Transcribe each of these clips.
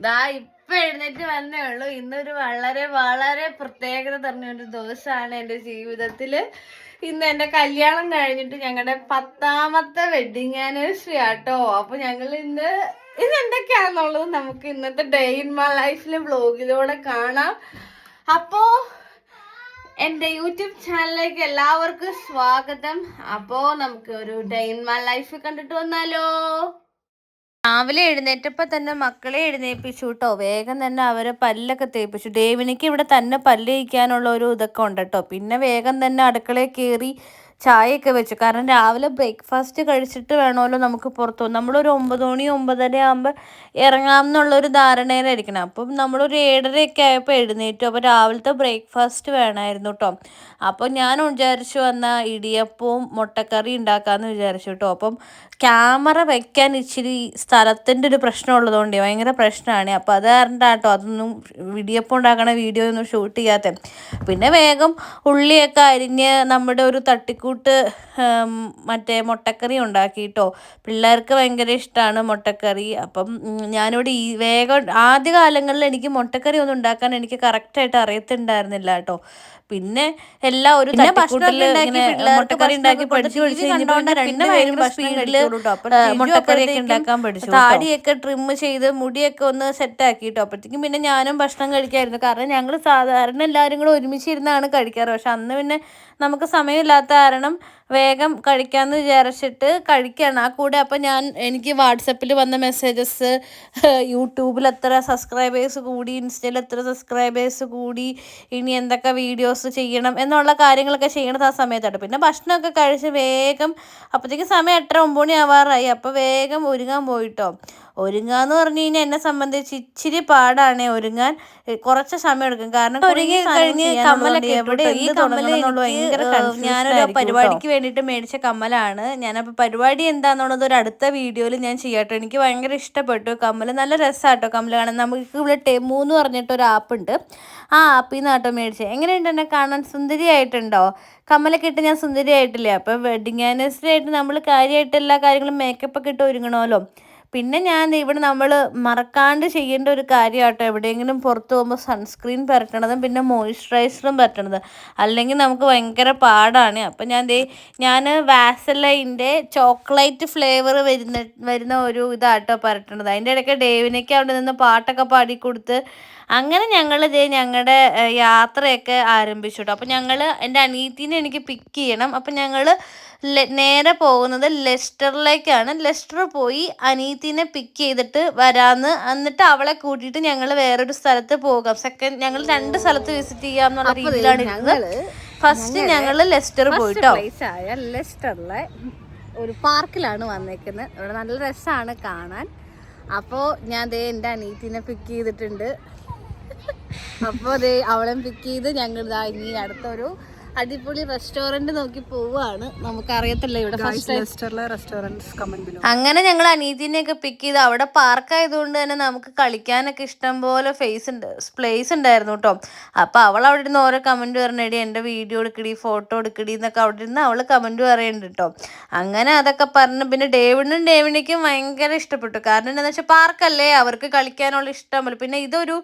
ദാ ഇപ്പൊ എഴുന്നേറ്റ് വന്നേ ഉള്ളൂ. ഇന്നൊരു വളരെ വളരെ പ്രത്യേകത നിറഞ്ഞ ഒരു ദിവസമാണ് എന്റെ ജീവിതത്തിൽ. ഇന്ന് എന്റെ കല്യാണം കഴിഞ്ഞിട്ട് ഞങ്ങളുടെ പത്താമത്തെ വെഡിങ് ആനിവേഴ്സറി ആട്ടോ. അപ്പൊ ഞങ്ങൾ ഇന്ന് ഇന്ന് എന്തൊക്കെയാണെന്നുള്ളത് നമുക്ക് ഇന്നത്തെ ഡേ ഇൻ മൈ ലൈഫിലെ വ്ലോഗിലൂടെ കാണാം. അപ്പോ എന്റെ യൂട്യൂബ് ചാനലിലേക്ക് എല്ലാവർക്കും സ്വാഗതം. അപ്പോ നമുക്ക് ഒരു ഡേ ഇൻ മൈ ലൈഫ് കണ്ടിട്ട് വന്നാലോ? രാവിലെ എഴുന്നേറ്റപ്പോ തന്നെ മക്കളെ എഴുന്നേൽപ്പിച്ചു കേട്ടോ വേഗം തന്നെ അവരെ പല്ലൊക്കെ തേപ്പിച്ചു. ഡേവിനിക്ക് ഇവിടെ തന്നെ പല്ല് തേക്കാനുള്ള ഒരു ഇതൊക്കെ ഉണ്ട് കേട്ടോ പിന്നെ വേഗം തന്നെ അടുക്കളയിൽ കയറി ചായയൊക്കെ വെച്ചു. കാരണം രാവിലെ ബ്രേക്ക്ഫാസ്റ്റ് കഴിച്ചിട്ട് വേണമല്ലോ നമുക്ക് പുറത്തു പോകും നമ്മളൊരു ഒമ്പത് മണി ഒമ്പതര ആകുമ്പോൾ ഇറങ്ങാം എന്നുള്ളൊരു ധാരണയിലായിരിക്കണം. അപ്പം നമ്മളൊരു ഏഴരയൊക്കെ ആയപ്പോൾ എഴുന്നേറ്റു. അപ്പോൾ രാവിലത്തെ ബ്രേക്ക്ഫാസ്റ്റ് വേണമായിരുന്നു കേട്ടോ അപ്പോൾ ഞാൻ വിചാരിച്ചു വന്ന ഇടിയപ്പവും മുട്ടക്കറി ഉണ്ടാക്കാമെന്ന് വിചാരിച്ചു കേട്ടോ അപ്പം ക്യാമറ വെക്കാൻ ഇച്ചിരി സ്ഥലത്തിന്റെ ഒരു പ്രശ്നം ഉള്ളതുകൊണ്ട് ഭയങ്കര പ്രശ്നമാണ്. അപ്പോൾ അത് കാരണം കേട്ടോ അതൊന്നും ഇടിയപ്പം ഉണ്ടാക്കണ വീഡിയോ ഒന്നും ഷൂട്ട് ചെയ്യാത്ത പിന്നെ വേഗം ഉള്ളിയൊക്കെ അരിഞ്ഞ് നമ്മുടെ ഒരു തട്ടിക്കൂട്ട് ഉം, മറ്റേ മുട്ടക്കറി ഉണ്ടാക്കി കേട്ടോ പിള്ളേർക്ക് ഭയങ്കര ഇഷ്ടമാണ് മുട്ടക്കറി. അപ്പം ഞാനിവിടെ ഈ വേഗം ആദ്യ കാലങ്ങളിൽ എനിക്ക് മുട്ടക്കറി ഒന്നും ഉണ്ടാക്കാൻ എനിക്ക് കറക്റ്റായിട്ട് അറിയത്തുണ്ടായിരുന്നില്ല കേട്ടോ. പിന്നെ എല്ലാ ഒരു മുട്ടക്കറി ഉണ്ടാക്കി പഠിച്ചു പഠിച്ചു മുട്ടക്കറിയൊക്കെ ഉണ്ടാക്കാൻ പഠിച്ചു താടിയൊക്കെ ട്രിം ചെയ്ത് മുടിയൊക്കെ ഒന്ന് സെറ്റ് ആക്കി കേട്ടോ അപ്പോഴത്തേക്കും പിന്നെ ഞാനും ഭക്ഷണം കഴിക്കായിരുന്നു. കാരണം ഞങ്ങൾ സാധാരണ എല്ലാവരും കൂടെ ഒരുമിച്ചിരുന്നാണ് കഴിക്കാറ്. പക്ഷെ അന്ന് പിന്നെ നമുക്ക് സമയമില്ലാത്ത കാരണം വേഗം കഴിക്കാമെന്ന് വിചാരിച്ചിട്ട് കഴിക്കുകയാണ് ആ കൂടെ അപ്പം ഞാൻ എനിക്ക് വാട്സപ്പിൽ വന്ന മെസ്സേജസ് യൂട്യൂബിൽ എത്ര സബ്സ്ക്രൈബേഴ്സ് കൂടി ഇൻസ്റ്റയിൽ എത്ര സബ്സ്ക്രൈബേഴ്സ് കൂടി ഇനി എന്തൊക്കെ വീഡിയോസ് ചെയ്യണം എന്നുള്ള കാര്യങ്ങളൊക്കെ ചെയ്യണത് ആ സമയത്താണ്. പിന്നെ ഭക്ഷണമൊക്കെ കഴിച്ച് വേഗം അപ്പോഴത്തേക്ക് സമയം എട്ടര ഒമ്പത് മണി ആവാറായി. അപ്പോൾ വേഗം ഒരുങ്ങാൻ പോയിട്ടോ. ഒരുങ്ങാന്ന് പറഞ്ഞു കഴിഞ്ഞാൽ എന്നെ സംബന്ധിച്ച് ഇച്ചിരി പാടാണ് ഒരുങ്ങാൻ. കുറച്ച് സമയം എടുക്കും കാരണം ഒരുങ്ങി കഴിഞ്ഞ് കമ്മലൊക്കെ എവിടെ ഈ ഞാനൊരു പരിപാടിക്ക് വേണ്ടിട്ട് മേടിച്ച കമ്മലാണ്. ഞാനപ്പോൾ പരിപാടി എന്താണെന്നുള്ളത് ഒരു അടുത്ത വീഡിയോയിൽ ഞാൻ ചെയ്യാട്ടോ. എനിക്ക് ഭയങ്കര ഇഷ്ടപ്പെട്ടു. കമ്മൽ നല്ല രസമാട്ടോ കമ്മൽ കാണാൻ. നമുക്ക് ഇവിടെ ടെമു എന്ന് പറഞ്ഞിട്ട് ഒരു ആപ്പ് ഉണ്ട്. ആ ആപ്പിൽ നിന്ന് ആട്ടോ മേടിച്ചത് എങ്ങനെയുണ്ട് എന്നെ കാണാൻ? സുന്ദരിയായിട്ടുണ്ടോ? കമ്മലൊക്കെ ഇട്ട് ഞാൻ സുന്ദരിയായിട്ടില്ലേ? അപ്പോൾ വെഡിങ് ആനിവേഴ്സറി ആയിട്ട് നമ്മൾ കാര്യമായിട്ട് എല്ലാ കാര്യങ്ങളും മേക്കപ്പ് ഒക്കെ ഇട്ട് ഒരുങ്ങണമല്ലോ. പിന്നെ ഞാൻ ഇവിടെ നമ്മൾ മറക്കാണ്ട് ചെയ്യേണ്ട ഒരു കാര്യമാട്ടോ എവിടെയെങ്കിലും പുറത്ത് പോകുമ്പോൾ സൺസ്ക്രീൻ പരട്ടണതും പിന്നെ മോയ്സ്ചറൈസറും പരട്ടണത്. അല്ലെങ്കിൽ നമുക്ക് ഭയങ്കര പാടാണ്. അപ്പം ഞാൻ ദേ ഞാൻ വാസലൈന്റെ ചോക്ലേറ്റ് ഫ്ലേവർ വരുന്ന വരുന്ന ഒരു ഇതാട്ടോ പരട്ടണത്. അതിന്റെ ഇടയ്ക്ക് ഡേവിനൊക്കെ അവിടെ നിന്ന് പാട്ടൊക്കെ പാടിക്കൊടുത്ത് അങ്ങനെ ഞങ്ങൾ ദേ ഞങ്ങളുടെ യാത്രയൊക്കെ ആരംഭിച്ചു കേട്ടോ അപ്പം ഞങ്ങൾ എന്റെ അനിയത്തിനെ എനിക്ക് പിക്ക് ചെയ്യണം. അപ്പം ഞങ്ങൾ നേരെ പോകുന്നത് ലെസ്റ്ററിലേക്കാണ്. ലെസ്റ്റർ പോയി അനിയത്തിനെ പിക്ക് ചെയ്തിട്ട് വരാന്ന്. എന്നിട്ട് അവളെ കൂട്ടിയിട്ട് ഞങ്ങൾ വേറൊരു സ്ഥലത്ത് പോകാം. സെക്കൻഡ് ഞങ്ങൾ രണ്ട് സ്ഥലത്ത് വിസിറ്റ് ചെയ്യാം എന്നുള്ള രീതിയിലാണ് ഇരുന്നത്. ഫസ്റ്റ് ഞങ്ങൾ ലെസ്റ്റർ പോയിട്ടോ. ലെസ്റ്ററിലെ ഒരു പാർക്കിലാണ് വന്നേക്കുന്നത് ഇവിടെ നല്ല രസമാണ് കാണാൻ. അപ്പോൾ ഞാൻ ദേ എന്റെ അനീത്തിനെ പിക്ക് ചെയ്തിട്ടുണ്ട്. അപ്പോൾ ദേ അവളെ പിക്ക് ചെയ്ത് ഞങ്ങൾ ഇതാ ഇനി അടുത്തൊരു അടിപൊളി റെസ്റ്റോറന്റ് നോക്കി പോവാണ്. നമുക്കറിയത്തില്ല ഇവിടെ ഫസ്റ്റ് ലെസ്റ്ററിലെ കമന്റ് ബിലോ അങ്ങനെ ഞങ്ങൾ അനീതിനെയൊക്കെ പിക്ക് ചെയ്ത് അവിടെ പാർക്ക് ആയതുകൊണ്ട് തന്നെ നമുക്ക് കളിക്കാനൊക്കെ ഇഷ്ടം പോലെ ഫേസ് ഉണ്ട് പ്ലേസ് ഉണ്ടായിരുന്നു കേട്ടോ അപ്പൊ അവൾ അവിടെ ഇരുന്ന് ഓരോ കമന്റ് പറഞ്ഞടി എന്റെ വീഡിയോ എടുക്കടി ഫോട്ടോ എടുക്കടി എന്നൊക്കെ അവിടെ ഇരുന്ന് അവൾ കമന്റ് പറയുന്നുണ്ട് കേട്ടോ അങ്ങനെ അതൊക്കെ പറഞ്ഞു പിന്നെ ഡേവിഡിനും ഡേവിനിക്കും ഭയങ്കര ഇഷ്ടപ്പെട്ടു. കാരണം എന്താണെന്ന് വെച്ചാൽ പാർക്കല്ലേ അവർക്ക് കളിക്കാനുള്ള ഇഷ്ടമല്ല പിന്നെ ഇതൊരു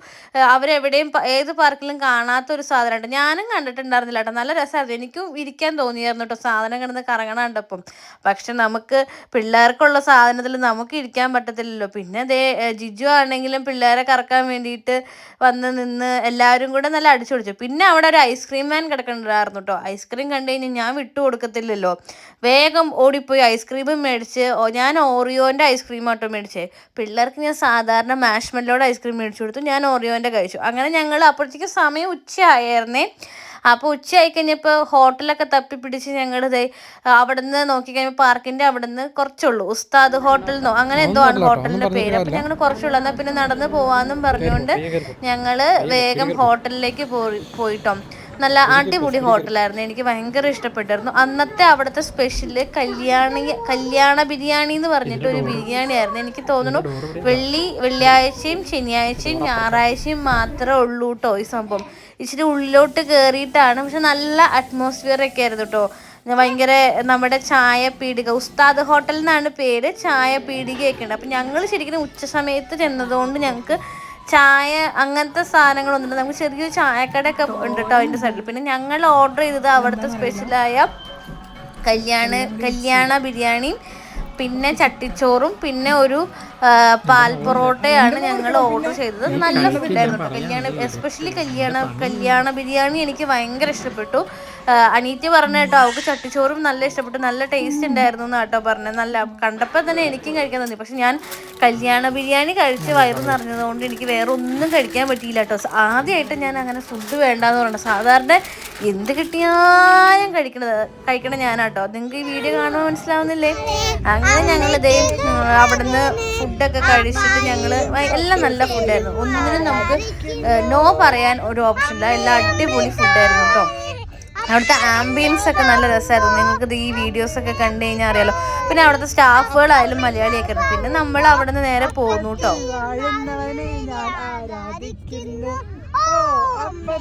അവരെവിടെയും ഏത് പാർക്കിലും കാണാത്ത ഒരു സാധനമുണ്ട് ഞാനും കണ്ടിട്ടുണ്ടായിരുന്നില്ല കേട്ടോ നല്ല രസമായിരുന്നു. എനിക്കും ഇരിക്കാൻ തോന്നിയായിരുന്നു കേട്ടോ. സാധനം കിടന്ന് കറങ്ങണ കണ്ടപ്പം. പക്ഷെ നമുക്ക് പിള്ളേർക്കുള്ള സാധനത്തിൽ നമുക്ക് ഇരിക്കാൻ പറ്റത്തില്ലല്ലോ. പിന്നെ ദേ ജിജു ആണെങ്കിലും പിള്ളേരെ കറക്കാൻ വേണ്ടിയിട്ട് വന്ന് നിന്ന് എല്ലാവരും കൂടെ നല്ല അടിച്ചു പിടിച്ചു പിന്നെ അവിടെ ഒരു ഐസ്ക്രീം മാൻ കിടക്കണ്ടായിരുന്നു കേട്ടോ. ഐസ്ക്രീം കണ്ടു കഴിഞ്ഞാൽ ഞാൻ വിട്ടു കൊടുക്കത്തില്ലല്ലോ. വേഗം ഓടിപ്പോയി ഐസ്ക്രീമും മേടിച്ച് ഞാൻ ഓറിയോന്റെ ഐസ്ക്രീം ആട്ടോ മേടിച്ചേ. പിള്ളേർക്ക് ഞാൻ സാധാരണ മാഷ്മെല്ലോടെ ഐസ്ക്രീം മേടിച്ചു കൊടുത്തു. ഞാൻ ഓറിയോന്റെ കഴിച്ചു. അങ്ങനെ ഞങ്ങൾ അപ്പോഴത്തേക്ക് സമയം ഉച്ചയായിരുന്നേ അപ്പോൾ ഉച്ചയായി കഴിഞ്ഞപ്പോൾ ഹോട്ടലൊക്കെ തപ്പി പിടിച്ച് ഞങ്ങൾ ദേ നോക്കിക്കഴിഞ്ഞാൽ നോക്കിക്കഴിഞ്ഞപ്പോൾ പാർക്കിന്റെ അവിടുന്ന് കുറച്ചുള്ളൂ. ഉസ്താദ് ഹോട്ടൽ എന്നോ അങ്ങനെ എന്തോ ആണ് ഹോട്ടലിന്റെ പേര്. അപ്പോൾ ഞങ്ങൾ കുറച്ചുള്ളൂ എന്നാൽ പിന്നെ നടന്ന് പോവാന്നും പറഞ്ഞുകൊണ്ട് ഞങ്ങൾ വേഗം ഹോട്ടലിലേക്ക് പോയി പോയിട്ടോ. നല്ല അടിപൊളി ഹോട്ടലായിരുന്നു. എനിക്ക് ഭയങ്കര ഇഷ്ടപ്പെട്ടായിരുന്നു അന്നത്തെ അവിടുത്തെ സ്പെഷ്യൽ കല്യാണി കല്യാണ ബിരിയാണി എന്ന് പറഞ്ഞിട്ട് ഒരു ബിരിയാണി ആയിരുന്നു എനിക്ക് തോന്നുന്നു വെള്ളി വെള്ളിയാഴ്ചയും ശനിയാഴ്ചയും ഞായറാഴ്ചയും മാത്രമേ ഉള്ളൂ കേട്ടോ ഈ സംഭവം. ഇച്ചിരി ഉള്ളിലോട്ട് കയറിയിട്ടാണ് പക്ഷെ നല്ല അറ്റ്മോസ്ഫിയർ ഒക്കെ ആയിരുന്നു കേട്ടോ ഭയങ്കര നമ്മുടെ ചായ പീടിക ഉസ്താദ് ഹോട്ടൽ എന്നാണ് പേര്. ചായ പീടികയൊക്കെ ഉണ്ട്. അപ്പം ഞങ്ങൾ ശരിക്കും ഉച്ച സമയത്ത് ചെന്നതുകൊണ്ട് ഞങ്ങൾക്ക് ചായ അങ്ങനത്തെ സാധനങ്ങളൊന്നുമില്ല. നമുക്ക് ചെറിയൊരു ചായക്കടയൊക്കെ ഉണ്ട് കേട്ടോ അതിന്റെ സൈഡിൽ. പിന്നെ ഞങ്ങൾ ഓർഡർ ചെയ്തത് അവിടുത്തെ സ്പെഷ്യലായ കല്യാണ കല്യാണ ബിരിയാണിയും പിന്നെ ചട്ടിച്ചോറും പിന്നെ ഒരു പാൽ പൊറോട്ടയാണ് ഞങ്ങൾ ഓർഡർ ചെയ്തത്. നല്ല ഫുഡായിരുന്നു കല്യാണ എസ്പെഷ്യലി കല്യാണ കല്യാണ ബിരിയാണി എനിക്ക് ഭയങ്കര ഇഷ്ടപ്പെട്ടു. അനീറ്റ് പറഞ്ഞ കേട്ടോ അവൾക്ക് ചട്ടിച്ചോറും നല്ല ഇഷ്ടപ്പെട്ടു നല്ല ടേസ്റ്റ് ഉണ്ടായിരുന്നു എന്ന് കേട്ടോ പറഞ്ഞത്. നല്ല കണ്ടപ്പോൾ തന്നെ എനിക്കും കഴിക്കാൻ തോന്നി. പക്ഷെ ഞാൻ കല്യാണ ബിരിയാണി കഴിച്ച് വയറ് നിറഞ്ഞതുകൊണ്ട് എനിക്ക് വേറെ ഒന്നും കഴിക്കാൻ പറ്റിയില്ല കേട്ടോ. ആദ്യമായിട്ട് ഞാൻ അങ്ങനെ ഫുഡ് വേണ്ടാന്ന് പറഞ്ഞു സാധാരണ എന്ത് കിട്ടിയാലും കഴിക്കണത് കഴിക്കണ ഞാനാട്ടോ നിങ്ങൾക്ക് ഈ വീഡിയോ കാണുമ്പോൾ മനസ്സിലാവുന്നില്ലേ? അങ്ങനെ ഞങ്ങൾ ഇതേ അവിടുന്ന് ഫുഡൊക്കെ കഴിച്ചിട്ട് ഞങ്ങൾ എല്ലാം നല്ല ഫുഡായിരുന്നു ഒന്നിനും നമുക്ക് നോ പറയാൻ ഒരു ഓപ്ഷൻ ഇല്ല. എല്ലാം അടിപൊളി ഫുഡായിരുന്നു കേട്ടോ. അവിടുത്തെ ആംബിയൻസ് ഒക്കെ നല്ല രസമായിരുന്നു നിങ്ങൾക്ക് ഇത് ഈ വീഡിയോസ് ഒക്കെ കണ്ടു കഴിഞ്ഞാൽ അറിയാലോ പിന്നെ അവിടുത്തെ സ്റ്റാഫുകളായാലും മലയാളിയൊക്കെ ഉണ്ട് പിന്നെ നമ്മൾ അവിടെ നിന്ന് നേരെ പോന്നു കേട്ടോ വാഴുന്നവനെ ഞാൻ ആരാധിക്കുന്നു ഓ അമ്മേ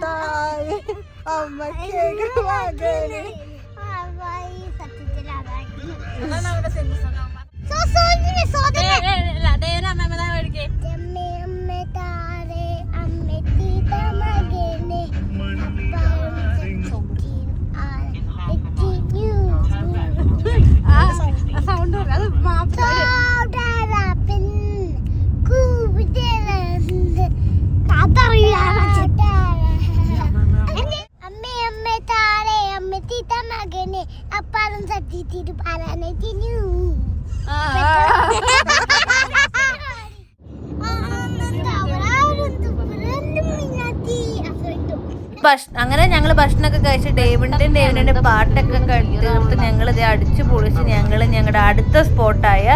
താഴെ അങ്ങനെ ഞങ്ങൾ ഭക്ഷണമൊക്കെ കഴിച്ച് ഡേവിഡിന്റെ ഡേവിഡിന്റെ പാട്ടൊക്കെ കഴിഞ്ഞിട്ട് ഞങ്ങൾ ഇത് അടിച്ചു പൊളിച്ച് ഞങ്ങൾ ഞങ്ങളുടെ അടുത്ത സ്പോട്ടായ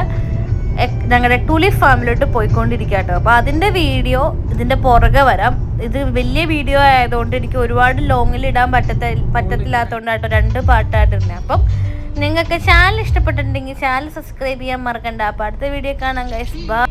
ഞങ്ങളുടെ ടുലി ഫാമിലോട്ട് പോയിക്കൊണ്ടിരിക്കുക കേട്ടോ അപ്പോൾ അതിന്റെ വീഡിയോ ഇതിന്റെ പുറകെ വരാം. ഇത് വലിയ വീഡിയോ ആയതുകൊണ്ട് എനിക്ക് ഒരുപാട് ലോങ്ങിൽ ഇടാൻ പറ്റത്ത പറ്റത്തില്ലാത്തതുകൊണ്ട് കേട്ടോ രണ്ട് പാട്ടായിട്ടുണ്ട് അപ്പം നിങ്ങൾക്ക് ചാനൽ ഇഷ്ടപ്പെട്ടിട്ടുണ്ടെങ്കിൽ ചാനൽ സബ്സ്ക്രൈബ് ചെയ്യാൻ മറക്കണ്ട. അപ്പോൾ അടുത്ത വീഡിയോ കാണാം ഗൈസ് ബൈ